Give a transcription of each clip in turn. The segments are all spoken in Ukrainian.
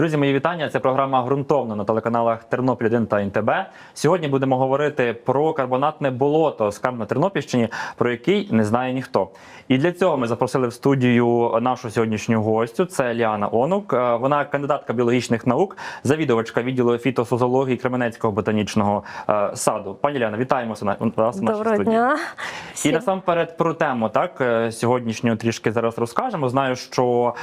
Друзі, мої вітання. Це програма ґрунтовно на телеканалах Тернопіль 1 та НТБ. Сьогодні будемо говорити про карбонатне болото скам на Тернопільщині, про який не знає ніхто. І для цього ми запросили в студію нашу сьогоднішню гостю. Це Ліана Онук. Е, Вона кандидатка біологічних наук, завідувачка відділу фітосозології Кременецького ботанічного е, саду. Пані Ліана, вітаємо вас у нашій Доброго студії. дня. І насамперед про тему так е, сьогоднішню трішки зараз розкажемо. Знаю, що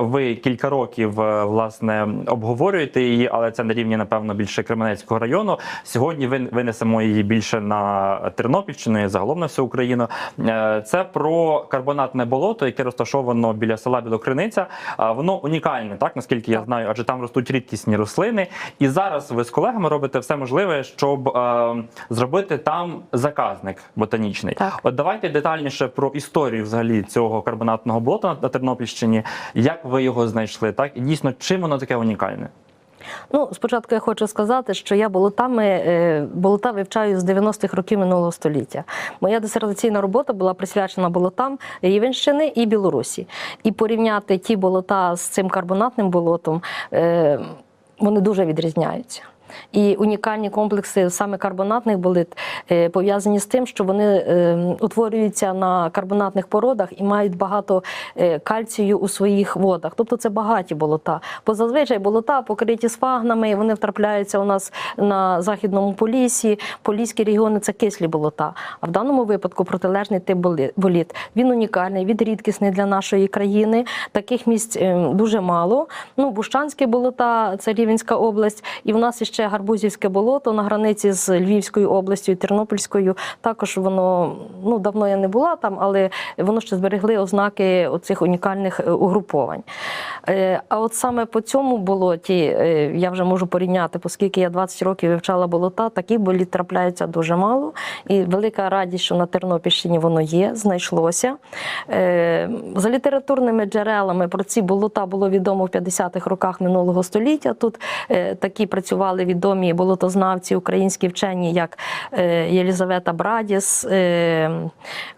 ви кілька років е, власне обговорюєте її, але це на рівні, напевно, більше Кременецького району. Сьогодні ви винесемо її більше на Тернопільщину і загалом на всю Україну. Е, Це про карбонатне болото, яке розташовано біля села Білокриниця. А Воно унікальне, так наскільки я знаю, адже там ростуть рідкісні рослини. І зараз ви з колегами робите все можливе, щоб е, зробити там заказник ботанічний. Так. От давайте детальніше про історію взагалі цього карбонатного болота на, на Тернопільщині. Як ви його знайшли? Так і дійсно, чим воно таке унікальне? Ну, спочатку я хочу сказати, що я болотами е, болота вивчаю з 90-х років минулого століття. Моя дисертаційна робота була присвячена болотам Рівенщини і Білорусі. І порівняти ті болота з цим карбонатним болотом е, вони дуже відрізняються. І унікальні комплекси саме карбонатних болит е, пов'язані з тим, що вони е, утворюються на карбонатних породах і мають багато е, кальцію у своїх водах. Тобто це багаті болота. Бо зазвичай болота покриті сфагнами, вони втрапляються у нас на західному полісі. Поліські регіони це кислі болота. А в даному випадку протилежний тип боліт. Він унікальний, він рідкісний для нашої країни. Таких місць е, дуже мало. Ну, Бущанське болота, це Рівенська область, і в нас іще Гарбузівське болото на границі з Львівською областю і Тернопільською. Також воно ну давно я не була там, але воно ще зберегли ознаки оцих унікальних е, угруповань. Е, А от саме по цьому болоті е, я вже можу порівняти, оскільки я 20 років вивчала болота, таких боліт трапляється дуже мало. І велика радість, що на Тернопільщині воно є, знайшлося. За літературними джерелами про ці болота було відомо в 50-х роках минулого століття. Тут такі працювали відомі болотознавці, українські вчені, як е, Єлізавета Брадіс. е,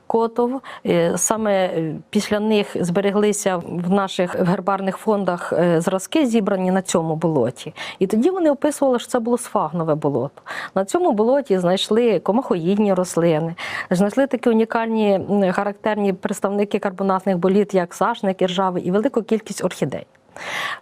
Котов Е, саме після них збереглися в наших гербарних фондах зразки, зібрані на цьому болоті. І тоді вони описували, що це було сфагнове болото. На цьому болоті знайшли комахоїдні рослини, знайшли такі унікальні характерні представники карбонатних боліт, як сашник, іржавий, і велику кількість орхідей.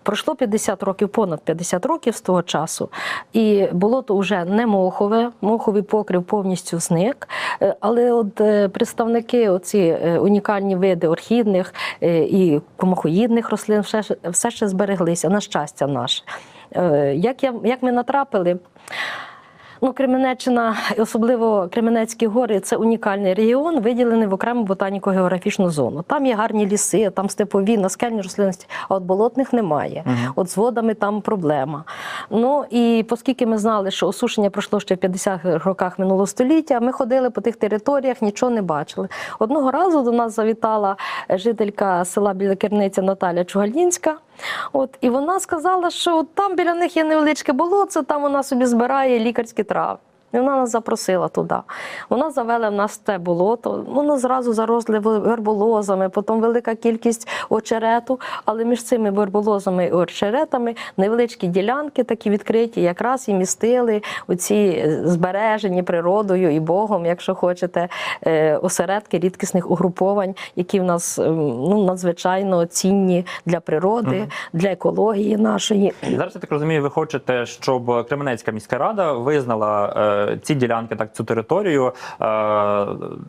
Пройшло 50 років, понад 50 років з того часу, і болото вже не мохове, моховий покрив повністю зник. Е, Але от е, представники, оці е, унікальні види орхідних і комахоїдних рослин, все, все ще збереглися, на щастя наше. Як, я, як ми натрапили? Ну, Кременеччина, особливо Кременецькі гори, це унікальний регіон, виділений в окрему ботаніко-географічну зону. Там є гарні ліси, там степові, наскельні рослинності, а от болотних немає. От з водами там проблема. Ну і оскільки ми знали, що осушення пройшло ще в 50-х роках минулого століття, ми ходили по тих територіях, нічого не бачили. Одного разу до нас завітала жителька села Біля Керниця Наталя Чугальнінська. От, і вона сказала, що там біля них є невеличке болотце, там вона собі збирає лікарські трави. І вона нас запросила туди. Вона завела в нас те болото. Воно зразу заросли верболозами, потім велика кількість очерету. Але між цими верболозами і очеретами невеличкі ділянки, такі відкриті, якраз і містили оці збережені природою і Богом, якщо хочете, е, осередки рідкісних угруповань, які в нас ем, ну, надзвичайно цінні для природи, для екології нашої. Зараз я так розумію, ви хочете, щоб Кременецька міська рада визнала е, ці ділянки, так цю територію е,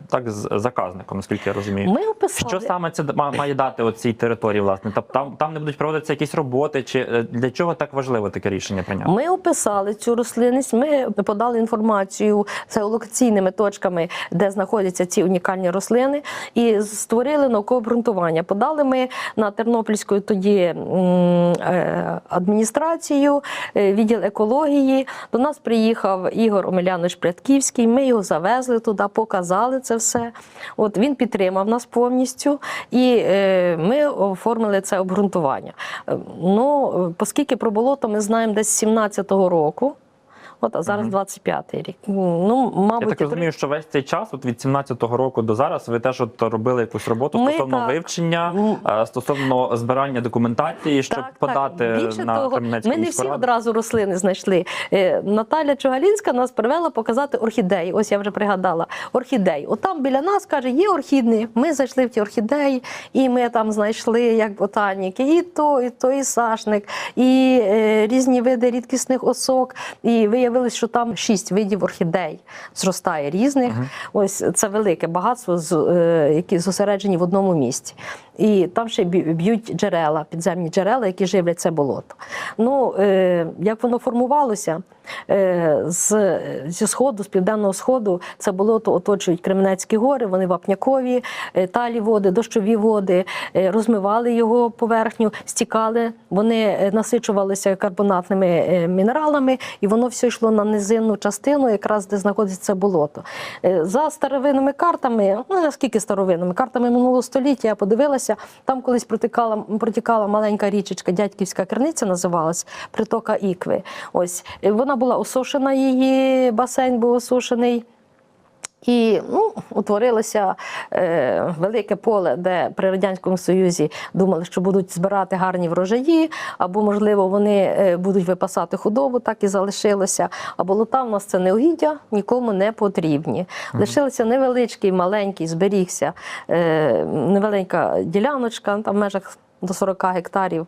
так з заказником, наскільки я розумію. Ми описали. Що саме це має дати оцій території, власне? Тобто там, там не будуть проводитися якісь роботи, чи е, для чого так важливо таке рішення прийняти? Ми описали цю рослинність. Ми подали інформацію геолокаційними точками, де знаходяться ці унікальні рослини, і створили наукове обґрунтування. Подали ми на Тернопільську тоді е, адміністрацію, відділ екології. До нас приїхав Ігор Омелянович Прядківський. Ми його завезли туди, показали це все. От він підтримав нас повністю, і е, ми оформили це обґрунтування. Е, Ну, е, оскільки про болото ми знаємо десь з 17-го року. От, а зараз 25-й рік. Ну, мабуть, Я так розумію, що весь цей час, от від 17-го року до зараз, ви теж от робили якусь роботу Ми стосовно так. вивчення, е, стосовно збирання документації, щоб подати Більше на того, ми не всі раду. одразу рослини знайшли. Е, Наталя Чугалінська нас привела показати орхідеї. Ось я вже пригадала. Орхідеї. От там біля нас каже, є орхідні. Ми зайшли в ті орхідеї, і ми там знайшли як ботаніки, і то, і то, і сашник, і е, різні види рідкісних осок. І виявилось, що там шість видів орхідей зростає різних. Ось це велике багатство, е, які зосереджені в одному місці. І там ще б'ю- б'ють джерела, підземні джерела, які живлять це болото. Ну, е, як воно формувалося, з, зі сходу, з південного сходу, це болото оточують Кременецькі гори, вони вапнякові, е, талі води, дощові води, е, розмивали його поверхню, стікали, вони е, насичувалися карбонатними е, мінералами, і воно все йшло на низинну частину, якраз де знаходиться болото. Е, За старовинними картами, ну наскільки старовинними картами минулого століття, я подивилася, там колись протікала, протікала маленька річечка, дядьківська криниця називалась, притока Ікви. Ось е, вона була осушена, її басейн був осушений. І ну, утворилося е, велике поле, де при радянському союзі думали, що будуть збирати гарні врожаї, або можливо вони е, будуть випасати худобу, так і залишилося. А болота в нас це неугіддя, нікому не потрібні. Лишилися невеличкий, маленький, зберігся е, невеленька діляночка там в межах. До 40 гектарів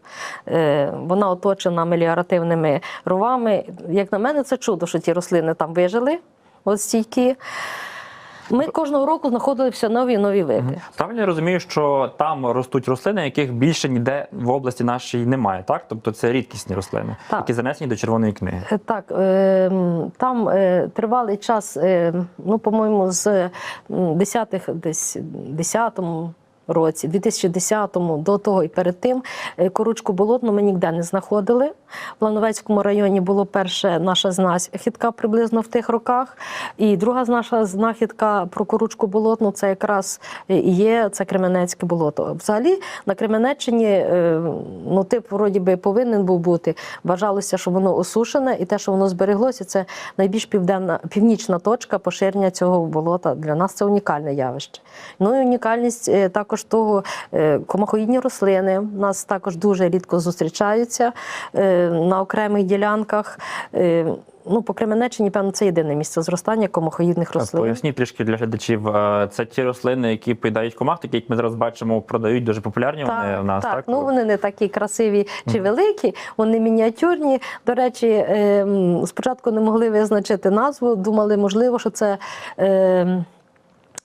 Е, вона оточена меліоративними ровами. Як на мене, це чудо, що ті рослини там вижили, от стійкі. Ми кожного року знаходили все нові і нові види. Правильно я розумію, що там ростуть рослини, яких більше ніде в області нашій немає, так? Тобто це рідкісні рослини, Так. які занесені до червоної книги. Е, Так, е, там тривалий час, ну, по-моєму, з м, 10-х, десь 10-му році, 2010-му, до того і перед тим, е, коручку болотну ми ніде не знаходили. В Лановецькому районі було перше наша знахідка приблизно в тих роках. І друга наша знахідка про коручку болотну це якраз і є це Кременецьке болото. Взагалі на Кременеччині е, ну, тип вроді би повинен був бути. Вважалося, що воно осушене, і те, що воно збереглося, це найбільш південна північна точка поширення цього болота. Для нас це унікальне явище. Ну і унікальність е, також того, е, комахоїдні рослини у нас також дуже рідко зустрічаються е, на окремих ділянках. Е, Ну, по Кременеччині, певно, це єдине місце зростання комахоїдних рослин. Поясніть трішки для глядачів. Це ті рослини, які поїдають комах, такі як ми зараз бачимо, продають дуже популярні. вони в нас так, так. ну вони не такі красиві чи великі, вони мініатюрні. До речі, ем, спочатку не могли визначити назву, думали, можливо, що це.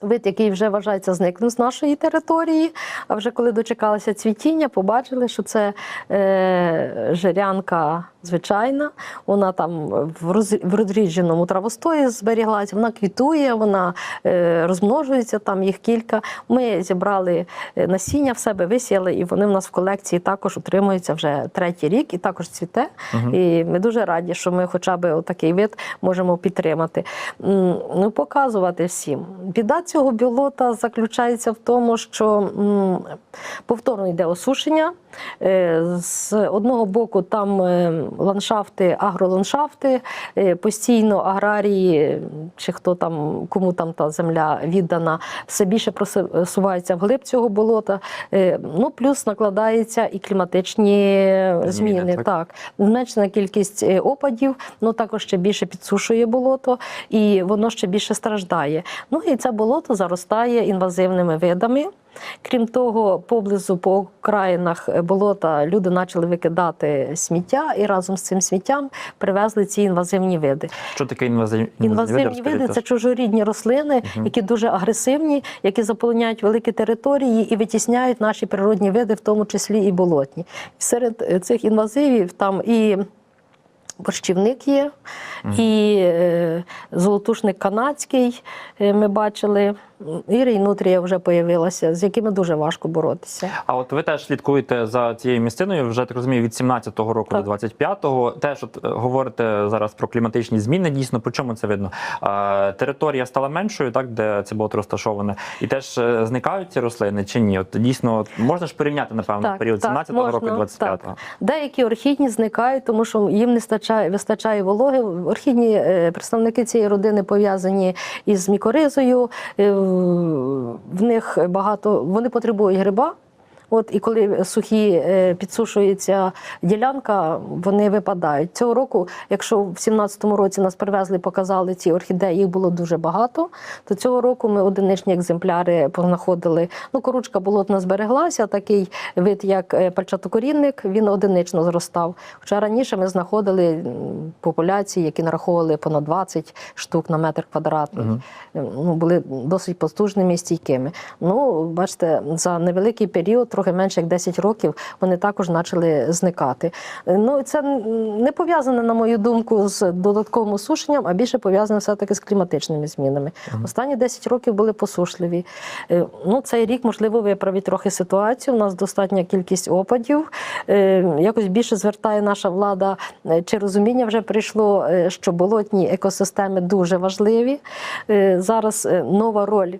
Вид, який вже вважається зникнув з нашої території. А вже коли дочекалися цвітіння, побачили, що це е, жирянка звичайна. Вона там в, роз, в розрідженому травостої зберіглася, вона квітує, вона е, розмножується, там їх кілька. Ми зібрали е, насіння в себе, висіяли, і вони в нас в колекції також утримуються вже третій рік і також цвіте. І ми дуже раді, що ми хоча б такий вид можемо підтримати. Ну, показувати всім. Біда цього болота заключається в тому, що повторно йде осушення. Е, З одного боку там е, ландшафти, агроландшафти, е, постійно аграрії, чи хто там, кому там та земля віддана, все більше просувається вглиб цього болота. Ну, плюс накладаються і кліматичні зміни. Зміни, так. так. Зменшена кількість опадів, ну також ще більше підсушує болото, і воно ще більше страждає. Ну і це болото заростає інвазивними видами. Крім того, поблизу по окраїнах болота люди почали викидати сміття, і разом з цим сміттям привезли ці інвазивні види. Що таке інвазивні, Інвазивні Розкажіть види це чужорідні рослини, які дуже агресивні, які заполоняють великі території і витісняють наші природні види, в тому числі і болотні. Серед е, цих інвазивів там і борщівник є, і е, золотушник канадський е, ми бачили, і рейнутрія вже появилася, з якими дуже важко боротися. А от ви теж слідкуєте за цією місциною, вже так розумію, від 17-го року Так. до 25-го. Теж от е, говорите зараз про кліматичні зміни. Дійсно, по чому це видно? А, територія стала меншою, так де це болото розташоване, і теж е, зникають ці рослини чи ні? От дійсно от, можна ж порівняти напевно період 17-го року і 25-го. так. Деякі орхідні зникають, тому що їм не стачає вистачає, вистачає вологи. Орхідні е, представники цієї родини пов'язані із мікоризою. Е, в- В них багато вони потребують гриба. От і коли сухі е, підсушується ділянка, вони випадають. Цього року, якщо в 17-му році нас привезли, показали ці орхідеї, їх було дуже багато. То цього року ми одиничні екземпляри познаходили. Ну, коручка болотна збереглася, такий вид, як е, пальчатокорінник, він одинично зростав. Хоча раніше ми знаходили популяції, які нараховували понад 20 штук на метр квадратний. Ну, були досить потужними і стійкими. Ну, бачите, за невеликий період, трохи менше як 10 років, вони також почали зникати. Е, Ну, це не пов'язане, на мою думку, з додатковим осушенням, а більше пов'язане все-таки з кліматичними змінами. Останні 10 років були посушливі. Е, Ну, цей рік, можливо, виправить трохи ситуацію. У нас достатня кількість опадів. Е, Якось більше звертає наша влада, чи розуміння вже прийшло, що болотні екосистеми дуже важливі. Зараз нова роль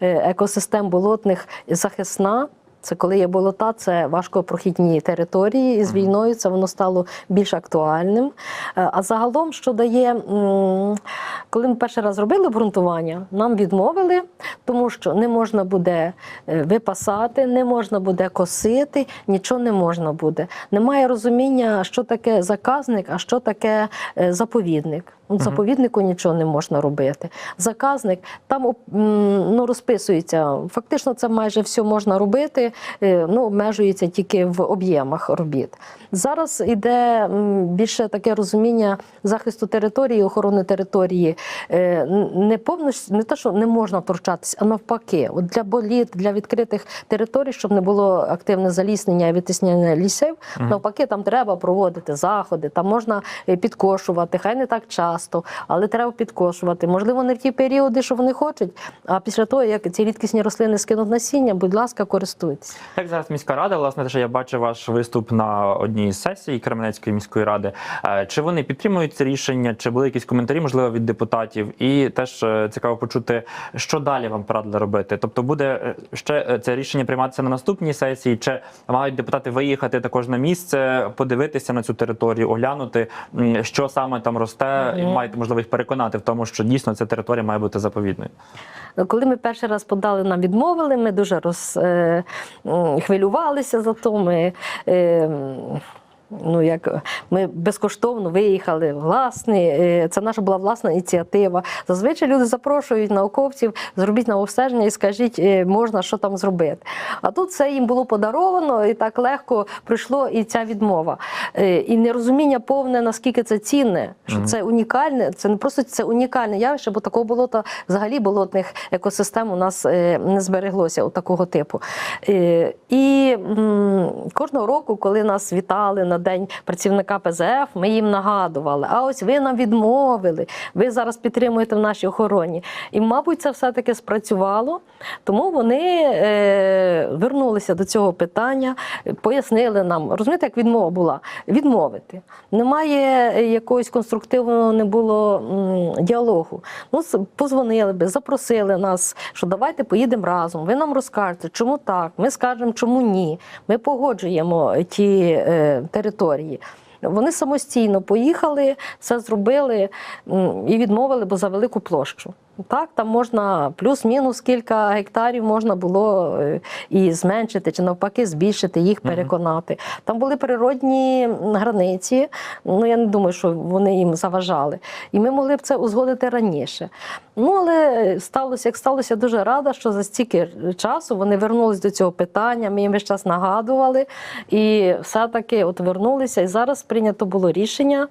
екосистем болотних захисна. Це коли є болота, це важкопрохідні території. І з війною це воно стало більш актуальним. Е, А загалом, що дає, коли ми перший раз робили обґрунтування, нам відмовили, тому що не можна буде е, випасати, не можна буде косити, нічого не можна буде. Немає розуміння, що таке заказник, а що таке е, заповідник. Заповіднику нічого не можна робити. Заказник там ну, розписується. Фактично, це майже все можна робити, е, ну, обмежується тільки в об'ємах робіт. Зараз іде більше таке розуміння захисту території, охорони території. Е, Не повністю не те, що не можна втручатись, а навпаки, от для боліт, для відкритих територій, щоб не було активне заліснення і витиснення лісів. Навпаки, там треба проводити заходи, там можна е, підкошувати, хай не так часто, але треба підкошувати. Можливо, не в ті періоди, що вони хочуть. А після того, як ці рідкісні рослини скинуть насіння, будь ласка, користуйтесь. Як зараз міська рада, власне, те, я бачив ваш виступ на одній з сесій Кременецької міської ради. Е, Чи вони підтримують це рішення? Чи були якісь коментарі, можливо, від депутатів? І теж е, цікаво почути, що далі вам порадили робити. Тобто, буде е, ще це рішення прийматися на наступній сесії, чи мають депутати виїхати також на місце, подивитися на цю територію, оглянути, що саме там росте, Мгм. Маєте можливо їх переконати в тому, що дійсно ця територія має бути заповідною. Коли ми перший раз подали, нам відмовили, ми дуже розхвилювалися е, за то. Ми, е, ну, як, ми безкоштовно виїхали власні. е, Це наша була власна ініціатива. Зазвичай люди запрошують науковців, зробіть на обстеження і скажіть, е, можна що там зробити. А тут це їм було подаровано, і так легко прийшло і ця відмова. Е, І нерозуміння повне, наскільки це цінне, що це унікальне, це не просто це унікальне явище, бо такого болота, взагалі болотних екосистем у нас е, не збереглося от такого типу. Е, І кожного року, коли нас вітали на день працівника ПЗФ, ми їм нагадували: а ось ви нам відмовили, ви зараз підтримуєте в нашій охороні. І, мабуть, це все-таки спрацювало, тому вони е, вернулися до цього питання, пояснили нам. Розумієте, як відмова була? Відмовити. Немає якогось конструктивного не було м, діалогу. Ну, позвонили би, запросили нас, що давайте поїдемо разом. Ви нам розкажете, чому так, ми скажемо, чому ні. Ми погоджуємо ті е. Вони самостійно поїхали, все зробили і відмовили, бо за велику площу. Так, там можна плюс-мінус кілька гектарів можна було е, і зменшити, чи навпаки збільшити, їх переконати. Там були природні границі. Ну я не думаю, що вони їм заважали. І ми могли б це узгодити раніше. Ну але сталося, як сталося, дуже рада, що за стільки часу вони вернулись до цього питання. Ми їм весь час нагадували, і все-таки от вернулися. І зараз прийнято було рішення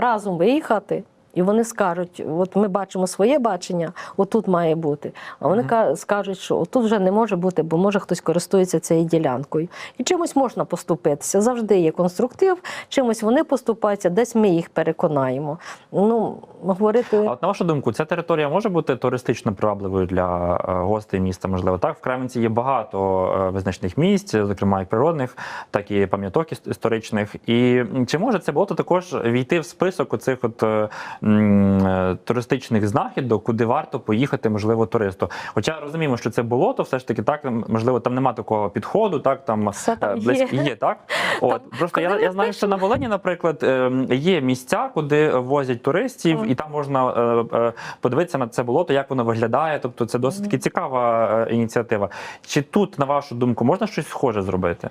разом виїхати. І вони скажуть: от ми бачимо своє бачення, отут має бути. А вони ка- скажуть, що отут вже не може бути, бо може хтось користується цією ділянкою. І чимось можна поступитися. Завжди є конструктив, чимось вони поступаються, десь ми їх переконаємо. Ну, говорити. А от на вашу думку, ця територія може бути туристично привабливою для е, гостей міста? Можливо, так в Кременці є багато е, визначних місць, зокрема як природних, так і пам'яток історичних. І чи може це болото також війти в список оцих от е, туристичних знахідок, куди варто поїхати, можливо, туристу. Хоча розуміємо, що це болото, все ж таки так можливо, там нема такого підходу, так там, там близько є. є, так от просто я, я знаю, що на Волині, наприклад, є місця, куди возять туристів. І там можна е, е, подивитися на це болото, як воно виглядає. Тобто, це досить таки цікава е, ініціатива. Чи тут, на вашу думку, можна щось схоже зробити?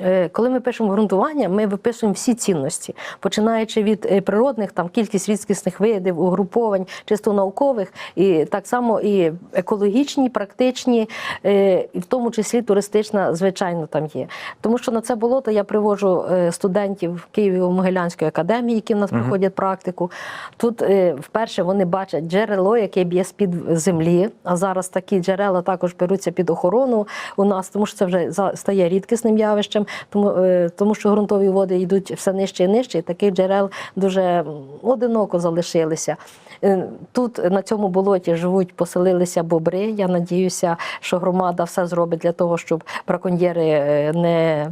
Е, Коли ми пишемо ґрунтування, ми виписуємо всі цінності, починаючи від е, природних, там кількість рідкісних видів, угруповань, чисто наукових, і так само і екологічні, практичні, е, і в тому числі туристична, звичайно, там є. Тому що на це болото я привожу студентів Києво-Могилянської академії, які в нас Мгм. проходять практику. Тут вперше вони бачать джерело, яке б'є з-під землі. А зараз такі джерела також беруться під охорону у нас, тому що це вже стає рідкісним явищем, тому, е, тому що ґрунтові води йдуть все нижче і нижче, і таких джерел дуже одиноко залишилися. Е, Тут на цьому болоті живуть, поселилися бобри. Я надіюся, що громада все зробить для того, щоб браконьєри е, не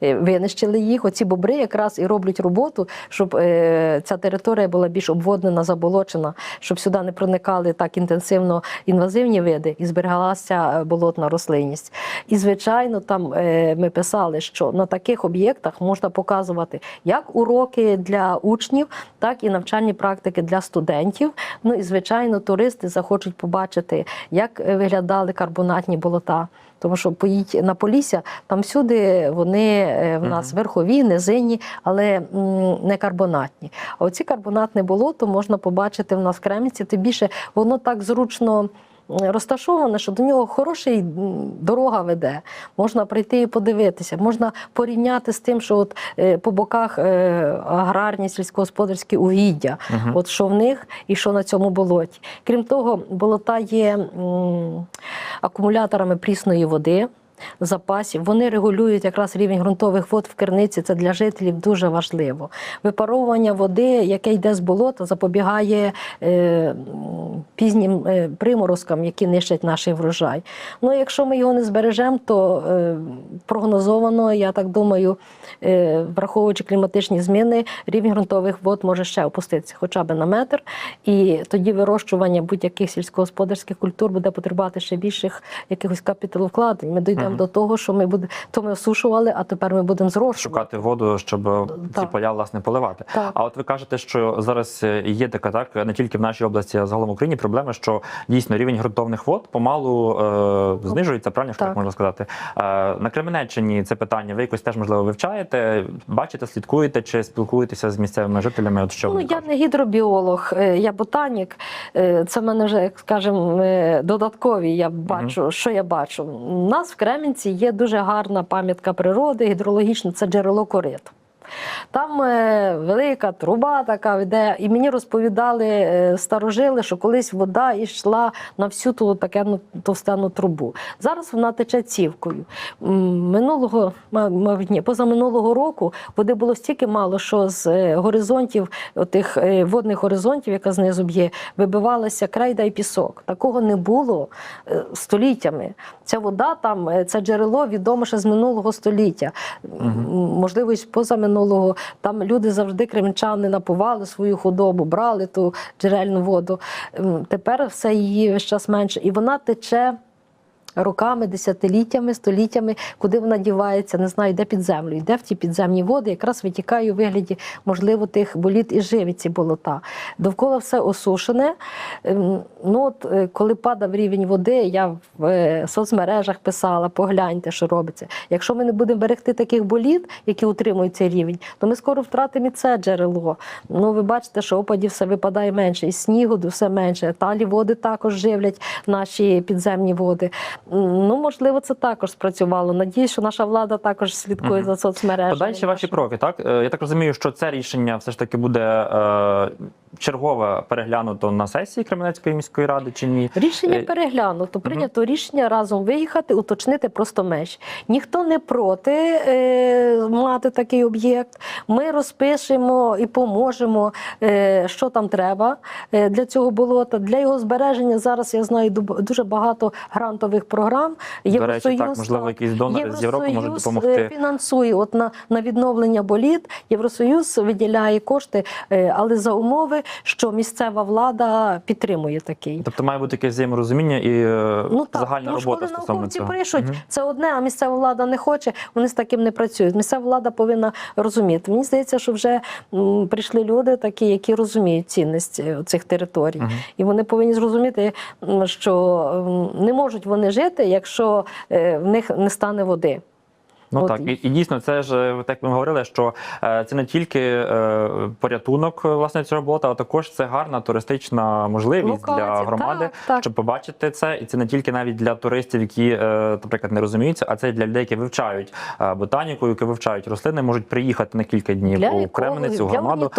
винищили їх. Оці бобри якраз і роблять роботу, щоб е, ця територія була більш обводнена, заболочена, щоб сюди не проникали так інтенсивно інвазивні види і зберігалася е, болотна рослинність. І, звичайно, там е, ми писали, що на таких об'єктах можна показувати як уроки для учнів, так і навчальні практики для студентів. Ну і звичайно, туристи захочуть побачити, як е, виглядали карбонатні болота. Тому що поїдь на Полісся, там всюди вони е, в нас верхові, низинні, але не карбонатні. А оці карбонатне болото можна побачити в нас в Кремниці, тим більше воно так зручно. Розташоване, що до нього хороша й, дорога веде. Можна прийти і подивитися, можна порівняти з тим, що от е, по боках е, аграрні сільськогосподарські угіддя, угу. от що в них і що на цьому болоті. Крім того, болота є акумуляторами прісної води. Запасів вони регулюють якраз рівень ґрунтових вод в керниці. Це для жителів дуже важливо. Випаровування води, яке йде з болота, запобігає е, пізнім е, приморозкам, які нищать наш врожай. Ну, якщо ми його не збережемо, то е, прогнозовано, я так думаю, е, враховуючи кліматичні зміни, рівень ґрунтових вод може ще опуститися хоча б на метр. І тоді вирощування будь-яких сільськогосподарських культур буде потребувати ще більших якихось капіталовкладень. Ми дійдемо Мгм. до того, що ми буде то ми осушували, а тепер ми будемо зрошувати. Шукати воду, щоб е, ці поля власне поливати. Так. А от ви кажете, що зараз е, є така, так не тільки в нашій області, а загалом в Україні проблема, що дійсно рівень ґрунтовних вод помалу е, знижується, правильно що так. Так. можна сказати. Е, на Кременеччині це питання ви якось теж можливо вивчаєте, бачите, слідкуєте чи спілкуєтеся з місцевими жителями? От що Ну, я кажуть? не гідробіолог, е, я ботанік. Це в мене вже, як скажемо, додаткові. Я бачу, що я бачу. У нас в Кремінці є дуже гарна пам'ятка природи, гідрологічна, це джерело корит. Там е, велика труба така йде, і мені розповідали е, старожили, що колись вода йшла на всю ту таку товстену трубу. Зараз вона тече цівкою. Минулого, ні, позаминулого року води було стільки мало, що з е, горизонтів, тих водних горизонтів, яка знизу б'є, вибивалася крейда і пісок. Такого не було е, століттями. Ця вода там, е, це джерело відомо ще з минулого століття. М, Можливо, і з позаминулого. Там люди завжди кримчани напували свою худобу, брали ту джерельну воду. Тепер все її весь час менше. І вона тече. Роками, десятиліттями, століттями, куди вона дівається, не знаю, йде під землю, йде в ті підземні води, якраз витікає у вигляді, можливо, тих боліт і живить ці болота. Довкола все осушене. Ем, Ну, от, е, коли падав рівень води, я в е, соцмережах писала, погляньте, що робиться. Якщо ми не будемо берегти таких боліт, які утримують цей рівень, то ми скоро втратимо і це джерело. Ну, ви бачите, що опадів все випадає менше, і снігу все менше. Талі води також живлять наші підземні води. Ну, можливо, це також спрацювало. Надіюсь, що наша влада також слідкує Мгм. за соцмережами. Подальші ваші кроки, так? Е, Я так розумію, що це рішення все ж таки буде е, чергове переглянуто на сесії Кременецької міської ради чи ні? Рішення Е, переглянуто. Прийнято рішення разом виїхати, уточнити просто меж. Ніхто не проти е, мати такий об'єкт. Ми розпишемо і поможемо, е, що там треба е, для цього болота. Для його збереження зараз я знаю дуже багато грантових програм. програм. До речі, так, Євросоюз, можливо, якісь донори з Європи можуть допомогти. е, фінансує от на, на відновлення боліт. Євросоюз виділяє кошти, е, але за умови, що місцева влада підтримує такий. Тобто має бути якесь взаєморозуміння і е, Ну так, загальна тому робота коли науковці цього. пишуть, Мгм. це одне, а місцева влада не хоче, вони з таким не працюють. Місцева влада повинна розуміти. Мені здається, що вже м, прийшли люди, такі, які розуміють цінність цих територій, Мгм. і вони повинні зрозуміти, що м, не можуть вони жити, якщо е, в них не стане води. Ну От так, і- і, дійсно, це ж так ми говорили, що е, це не тільки е, порятунок е, власне цього болота, а також це гарна туристична можливість для громади, так, так. щоб побачити це. І це не тільки навіть для туристів, які, е, наприклад, не розуміються, а це і для людей, які вивчають е, ботаніку, які вивчають рослини, можуть приїхати на кілька днів Для у для громаду.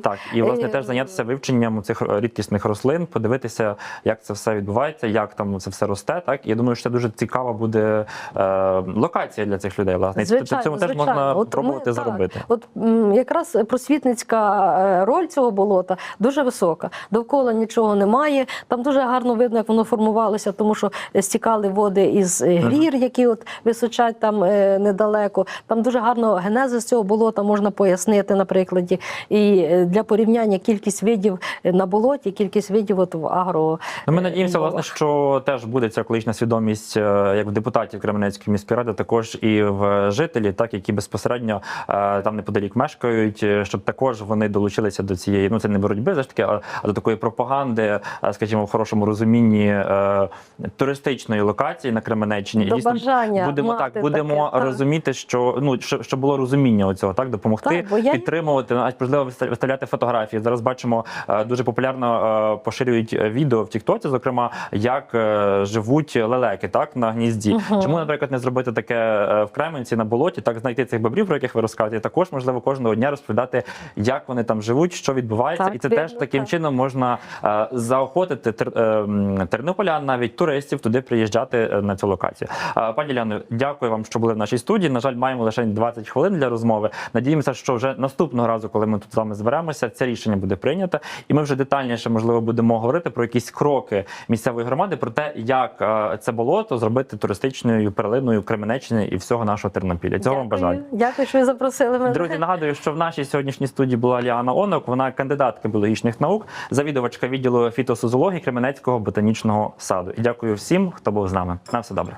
Так, і власне Е, теж зайнятися вивченням цих рідкісних рослин, подивитися, як це все відбувається, як там це все росте. Так і я думаю, що це дуже цікава буде е, локація для цих людей. Власне, Звичайно, цьому теж звичайно. можна От пробувати ми- заробити. Так, от м, якраз просвітницька е, роль цього болота дуже висока. Довкола нічого немає. Там дуже гарно видно, як воно формувалося, тому що стікали води із е, грір, які от височать там е, недалеко. Там дуже гарно генезис цього болота можна пояснити на прикладі. І для порівняння кількість видів на болоті, кількість видів от в агро. Ну, ми надіємося, власне, що теж буде ця екологічна свідомість як в депутатів Кременецької міської ради, також і в жителів, так які безпосередньо е, там неподалік мешкають, е, щоб також вони долучилися до цієї, ну це не боротьби, за ж таки, а, а до такої пропаганди, е, скажімо, в хорошому розумінні е, туристичної локації на Кременеччині. До бажання будемо мати так, будемо таке, так. розуміти, що ну що, що було розуміння оцього, так допомогти Так, бо я- підтримувати, навіть можливо виста- виставляти фотографії. Зараз бачимо е, дуже популярно е, поширюють е, відео в Тіктоці, зокрема, як е, живуть лелеки так на гнізді. Мгм. Чому, наприклад, не зробити таке е, в Кременці на болоті, так знайти цих бобрів, про яких ви розказуєте, і також можливо кожного дня розповідати, як вони там живуть, що відбувається, Так, і це вірно, теж таким так. чином можна е, заохотити тер, е, тернополян, навіть туристів туди приїжджати е, на цю локацію. Е, Пані Ляно, дякую вам, що були в нашій студії. На жаль, маємо лише 20 хвилин для розмови. Надіємося, що вже наступного разу, коли ми тут з вами зберемося, це рішення буде прийнято, і ми вже детальніше можливо будемо говорити про якісь кроки місцевої громади, про те, як е, це болото зробити туристичною перлиною Кременеччини і всього нашого Тернопілля. Цього вам бажаю. Дякую, що ви запросили мене. Друзі, нагадую, що в нашій сьогоднішній студії була Ліана Онок. Вона кандидатка біологічних наук, завідувачка відділу фітосозології Кременецького ботанічного саду. І дякую всім, хто був з нами. На все добре.